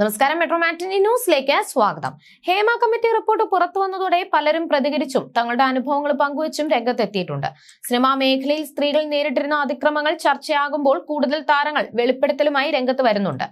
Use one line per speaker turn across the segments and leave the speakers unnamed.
നമസ്കാരം മെട്രോ മാറ്റിനി ന്യൂസിലേക്ക് സ്വാഗതം. ഹേമ കമ്മിറ്റി റിപ്പോർട്ട് പുറത്തു വന്നതോടെ പലരും പ്രതികരിച്ചും തങ്ങളുടെ അനുഭവങ്ങൾ പങ്കുവച്ചും രംഗത്തെത്തിയിട്ടുണ്ട്. സിനിമാ മേഖലയിൽ സ്ത്രീകൾ നേരിട്ടിരുന്ന അതിക്രമങ്ങൾ ചർച്ചയാകുമ്പോൾ കൂടുതൽ താരങ്ങൾ വെളിപ്പെടുത്തലുമായി രംഗത്ത് വരുന്നുണ്ട്.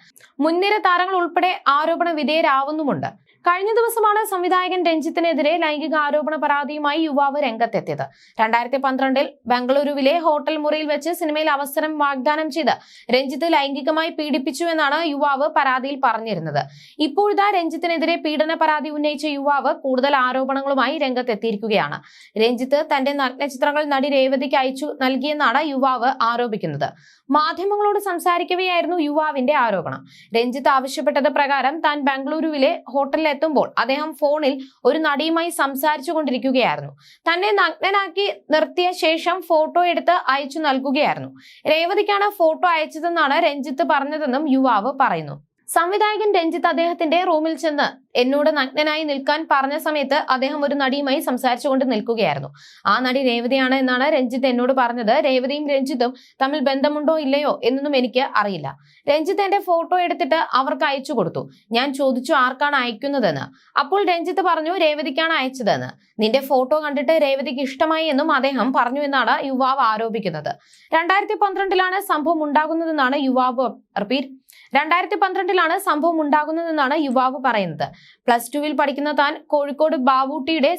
മുൻനിര താരങ്ങൾ ഉൾപ്പെടെ ആരോപണ വിധേയരാവുന്നുമുണ്ട്. കഴിഞ്ഞ ദിവസമാണ് സംവിധായകൻ രഞ്ജിത്തിനെതിരെ ലൈംഗിക ആരോപണ പരാതിയുമായി യുവാവ് രംഗത്തെത്തിയത്. രണ്ടായിരത്തി പന്ത്രണ്ടിൽ ബംഗളൂരുവിലെ ഹോട്ടൽ മുറിയിൽ വെച്ച് സിനിമയിൽ അവസരം വാഗ്ദാനം ചെയ്ത് രഞ്ജിത്ത് ലൈംഗികമായി പീഡിപ്പിച്ചു എന്നാണ് യുവാവ് പരാതിയിൽ പറഞ്ഞിരുന്നത്. ഇപ്പോഴിതാ രഞ്ജിത്തിനെതിരെ പീഡന പരാതി ഉന്നയിച്ച യുവാവ് കൂടുതൽ ആരോപണങ്ങളുമായി രംഗത്തെത്തിയിരിക്കുകയാണ്. രഞ്ജിത്ത് തന്റെ നഗ്നചിത്രങ്ങൾ നടി രേവതിക്ക് അയച്ചു നൽകിയെന്നാണ് യുവാവ് ആരോപിക്കുന്നത്. മാധ്യമങ്ങളോട് സംസാരിക്കവെയായിരുന്നു യുവാവിന്റെ ആരോപണം. രഞ്ജിത്ത് ആവശ്യപ്പെട്ടത് പ്രകാരം താൻ ബംഗളൂരുവിലെ ഹോട്ടലിൽ എത്തുമ്പോൾ അദ്ദേഹം ഫോണിൽ ഒരു നടിയുമായി സംസാരിച്ചു കൊണ്ടിരിക്കുകയായിരുന്നു തന്നെ നഗ്നനാക്കി നിർത്തിയ ശേഷം ഫോട്ടോ എടുത്ത് അയച്ചു നൽകുകയായിരുന്നു. രേവതിക്കാണ് ഫോട്ടോ അയച്ചതെന്നാണ് രഞ്ജിത്ത് പറഞ്ഞതെന്നും യുവാവ് പറയുന്നു. സംവിധായകൻ രഞ്ജിത്ത് അദ്ദേഹത്തിന്റെ റൂമിൽ ചെന്ന് എന്നോട് നഗ്നനായി നിൽക്കാൻ പറഞ്ഞ സമയത്ത് അദ്ദേഹം ഒരു നടിയുമായി സംസാരിച്ചുകൊണ്ട് നിൽക്കുകയായിരുന്നു. ആ നടി രേവതിയാണ് എന്നാണ് രഞ്ജിത്ത് എന്നോട് പറഞ്ഞത്. രേവതിയും രഞ്ജിത്തും തമ്മിൽ ബന്ധമുണ്ടോ ഇല്ലയോ എന്നൊന്നും എനിക്ക് അറിയില്ല. രഞ്ജിത്ത് എന്റെ ഫോട്ടോ എടുത്തിട്ട് അവർക്ക് അയച്ചു കൊടുത്തു. ഞാൻ ചോദിച്ചു ആർക്കാണ് അയക്കുന്നതെന്ന്. അപ്പോൾ രഞ്ജിത്ത് പറഞ്ഞു രേവതിക്കാണ് അയച്ചതെന്ന്. നിന്റെ ഫോട്ടോ കണ്ടിട്ട് രേവതിക്ക് ഇഷ്ടമായി എന്നും അദ്ദേഹം പറഞ്ഞു എന്നാണ് യുവാവ് ആരോപിക്കുന്നത്. രണ്ടായിരത്തി പന്ത്രണ്ടിലാണ് സംഭവം ഉണ്ടാകുന്നതെന്നാണ് യുവാവ് റിപ്പീറ്റ് രണ്ടായിരത്തി പന്ത്രണ്ടിലാണ് സംഭവം ഉണ്ടാകുന്നതെന്നാണ് യുവാവ് പറയുന്നത്. പ്ലസ് ടുവിൽ പഠിക്കുന്ന താൻ കോഴിക്കോട് ബാവൂട്ടിയുടെ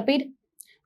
റിപ്പീറ്റ്.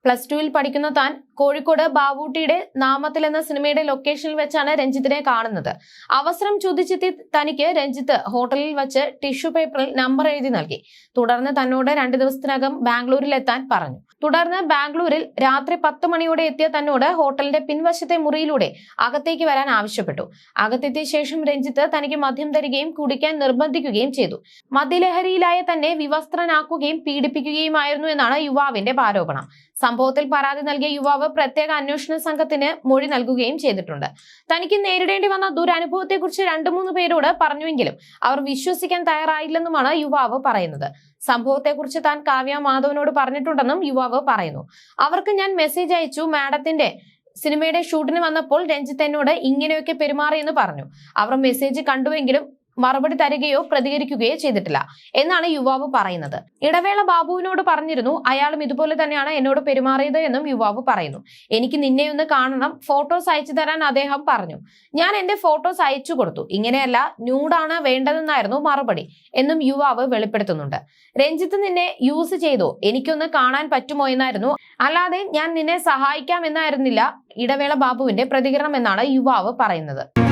പ്ലസ് ടുവിൽ പഠിക്കുന്ന താൻ കോഴിക്കോട് ബാബൂട്ടിയുടെ നാമത്തിൽ എന്ന സിനിമയുടെ ലൊക്കേഷനിൽ വെച്ചാണ് രഞ്ജിത്തിനെ കാണുന്നത്. അവസരം ചോദിച്ചെത്തി തനിക്ക് രഞ്ജിത്ത് ഹോട്ടലിൽ വെച്ച് ടിഷ്യൂ പേപ്പറിൽ നമ്പർ എഴുതി നൽകി. തുടർന്ന് തന്നോട് രണ്ടു ദിവസത്തിനകം ബാംഗ്ലൂരിൽ എത്താൻ പറഞ്ഞു. തുടർന്ന് ബാംഗ്ലൂരിൽ രാത്രി പത്ത് മണിയോടെ എത്തിയ തന്നോട് ഹോട്ടലിന്റെ പിൻവശത്തെ മുറിയിലൂടെ അകത്തേക്ക് വരാൻ ആവശ്യപ്പെട്ടു. അകത്തെത്തിയ ശേഷം രഞ്ജിത്ത് തനിക്ക് മദ്യം തരികയും കുടിക്കാൻ നിർബന്ധിക്കുകയും ചെയ്തു. മദ്യലഹരിയിലായ തന്നെ വിവസ്ത്രനാക്കുകയും പീഡിപ്പിക്കുകയുമായിരുന്നു എന്നാണ് യുവാവിന്റെ ആരോപണം. സംഭവത്തിൽ പരാതി നൽകിയ യുവാവ് പ്രത്യേക അന്വേഷണ സംഘത്തിന് മൊഴി നൽകുകയും ചെയ്തിട്ടുണ്ട്. തനിക്ക് നേരിടേണ്ടി വന്ന ദുരനുഭവത്തെക്കുറിച്ച് രണ്ടു മൂന്ന് പേരോട് പറഞ്ഞുവെങ്കിലും അവർ വിശ്വസിക്കാൻ തയ്യാറായില്ലെന്നുമാണ് യുവാവ് പറയുന്നത്. സംഭവത്തെക്കുറിച്ച് താൻ കാവ്യ മാധവനോട് പറഞ്ഞിട്ടുണ്ടെന്നും യുവാവ് പറയുന്നു. അവർക്ക് ഞാൻ മെസ്സേജ് അയച്ചു മാഡത്തിന്റെ സിനിമയുടെ ഷൂട്ടിന് വന്നപ്പോൾ രഞ്ജിത്ത് എന്നോട് ഇങ്ങനെയൊക്കെ പെരുമാറിയെന്ന് പറഞ്ഞു. അവർ മെസ്സേജ് കണ്ടുവെങ്കിലും മറുപടി തരികയോ പ്രതികരിക്കുകയോ ചെയ്തിട്ടില്ല. എന്നാണ് യുവാവ് പറയുന്നത്. ഇടവേള ബാബുവിനോട് പറഞ്ഞിരുന്നു അയാളും ഇതുപോലെ തന്നെയാണ് എന്നോട് പെരുമാറിയത് എന്നും യുവാവ് പറയുന്നു. എനിക്ക് നിന്നെ ഒന്ന് കാണണം ഫോട്ടോസ് അയച്ചു തരാൻ അദ്ദേഹം പറഞ്ഞു. ഞാൻ എന്റെ ഫോട്ടോസ് അയച്ചു കൊടുത്തു. ഇങ്ങനെയല്ല ന്യൂഡാണ് വേണ്ടതെന്നായിരുന്നു മറുപടി എന്നും യുവാവ് വെളിപ്പെടുത്തുന്നുണ്ട്. രഞ്ജിത്ത് നിന്നെ യൂസ് ചെയ്തോ? എനിക്കൊന്ന് കാണാൻ പറ്റുമോ? എന്നായിരുന്നു. അല്ലാതെ ഞാൻ നിന്നെ സഹായിക്കാം എന്നായിരുന്നില്ല ഇടവേള ബാബുവിന്റെ പ്രതികരണം എന്നാണ് യുവാവ് പറയുന്നത്.